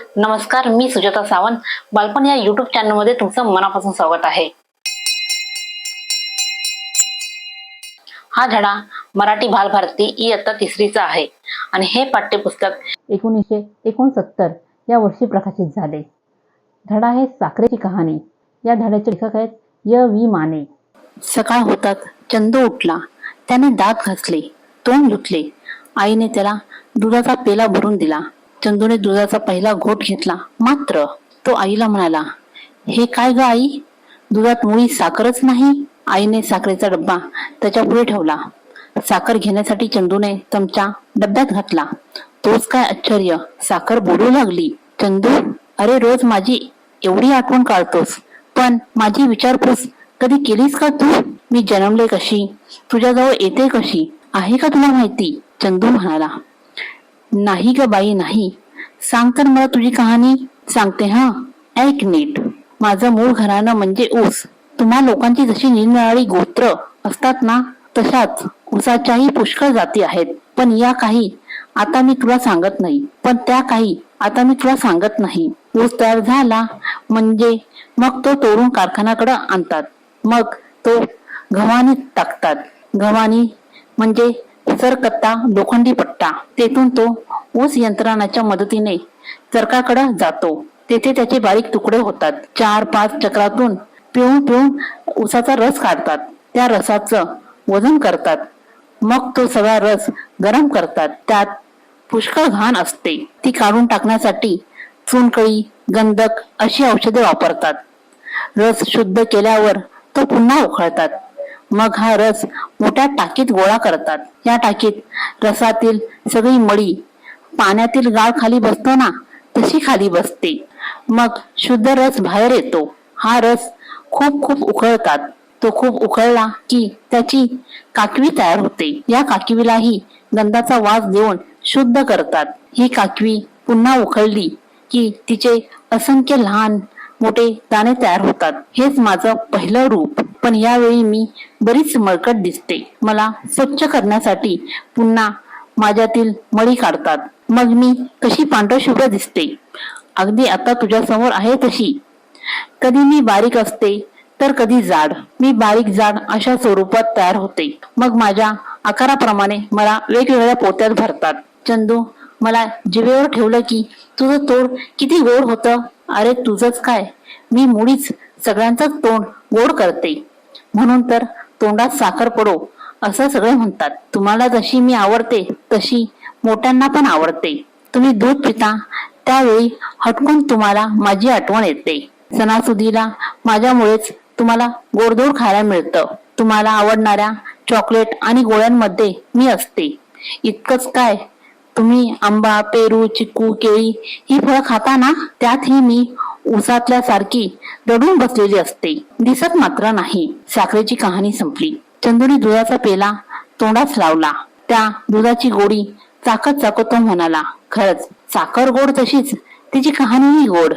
नमस्कार मी सुजाता सावंत. बालपण या युट्यूब चॅनलमध्ये तुमचं मनापासून स्वागत आहे. हा धडा मराठी बालभारती इयत्ता तिसरीचा आहे. आणि हे पाठ्यपुस्तक एकोणीसशे एकोणसत्तर या वर्षी प्रकाशित झाले. धडा हे साखरेची कहाणी. या धड्याचे लेखक आहेत य. वी. माने. सकाळ होतात चंदू उठला. त्याने दात घासले तोंड धुतले. आईने त्याला दुधाचा पेला भरून दिला. चंदूने दुधाचा पहिला घोट घेतला. मात्र तो आईला म्हणाला हे काय ग आई? दुधात मुळी साखरच नाही? आईने साखरेचा डब्बा त्याच्या पुढे ठेवला. साखर घेण्यासाठी चंदूने चमचा डब्यात घातला. तोच काय आश्चर्य? साखर बोलू लागली. चंदू अरे रोज माझी एवढी आठवण काढतोस. पण माझी विचारपूस कधी केलीस का तू? मी जन्मले कशी? तुझ्याजवळ येते कशी? आहे का तुला माहिती? चंदू म्हणाला. नाही ग बाई नाही. सांग तर मला तुझी कहाणी. सांगते हा. ऐक नीट. माझं मूळ घराणं म्हणजे ऊस. तुम्हा लोकांची जशी निरनिराळी गोत्र असतात ना तशाच ऊसाच्याही पुष्कळ जाती आहेत. पण या काही आता मी तुला सांगत नाही. पण त्या काही आता मी तुला सांगत नाही. ऊस तयार झाला म्हणजे मग तो तोडून कारखान्याकडे आणतात. मग तो गव्हाणीत टाकतात. गव्हाणी म्हणजे सरकत्ता लोखंडी पट्टा. तेथून तो ऊस यंत्रणाच्या मदतीने चरकाकडे जातो. तेथे त्याचे बारीक तुकडे होतात. चार पाच चक्रातून पिळून पिळून ऊसाचा रस काढतात. त्या रसाचं वजन करतात. मग तो सगळा रस गरम करतात. त्यात पुष्कळ घाण असते. ती काढून टाकण्यासाठी चुनकळी गंधक अशी औषधे वापरतात. रस शुद्ध केल्यावर तो पुन्हा उखळतात. मग हा रस मोठ्या टाकीत गोळा करतात. या टाकीत रसातील सगळी मळी पाण्यातील गाळ खाली बसतो ना तशी खाली बसते. मग शुद्ध रस बाहेर येतो. हा रस खूप खूप उकळतात. तो खूप उकळला की त्याची काकवी तयार होते. या काकवीलाही गंधाचा वास देऊन शुद्ध करतात. ही काकवी पुन्हा उकळली की तिचे असंख्य लहान मोठे दाणे तयार होतात. हेच माझं पहिलं रूप. पण यावेळी मी बरीच मळकट दिसते. मला स्वच्छ करण्यासाठी पुन्हा माझ्यातील मळी काढतात. मग मी कशी पांढरशुभ्र दिसते? अगदी आता तुझ्या समोर आहे तशी. कधी मी बारीक असते तर कधी जाड. मी बारीक जाड अशा स्वरूपात तयार होते. मग माझ्या आकाराप्रमाणे मला वेगवेगळ्या पोत्यात भरतात. चंदू मला जिवेवर ठेवलं की तुझं तोंड किती गोड होतं. अरे तुझंच काय? मी मुळीच सगळ्यांचंच तोंड गोड करते. म्हणून तर तोंडात साखर पडो असं सगळे म्हणतात. तुम्हाला जशी मी आवडते तशी मोठ्यांना पण आवडते. तुम्ही दूध पिता त्यावेळी हटकून तुम्हाला माझी आठवण येते. सणासुदीला माझ्यामुळेच तुम्हाला गोडधोड खायला मिळतं. तुम्हाला आवडणाऱ्या चॉकलेट आणि गोळ्यांमध्ये मी असते. इतकंच काय? तुम्ही आंबा पेरू चिक्कू केळी ही फळं खाता ना? त्यातही मी उसातल्या सारखी रडून बसलेली असते. दिसत मात्र नाही. साखरेची कहाणी संपली. चंदुरी दुधाचा पेला तोंडास लावला. त्या दुधाची गोडी चाकत चाकत तो म्हणाला खरंच साखर गोड तशीच. तिची कहाणीही गोड.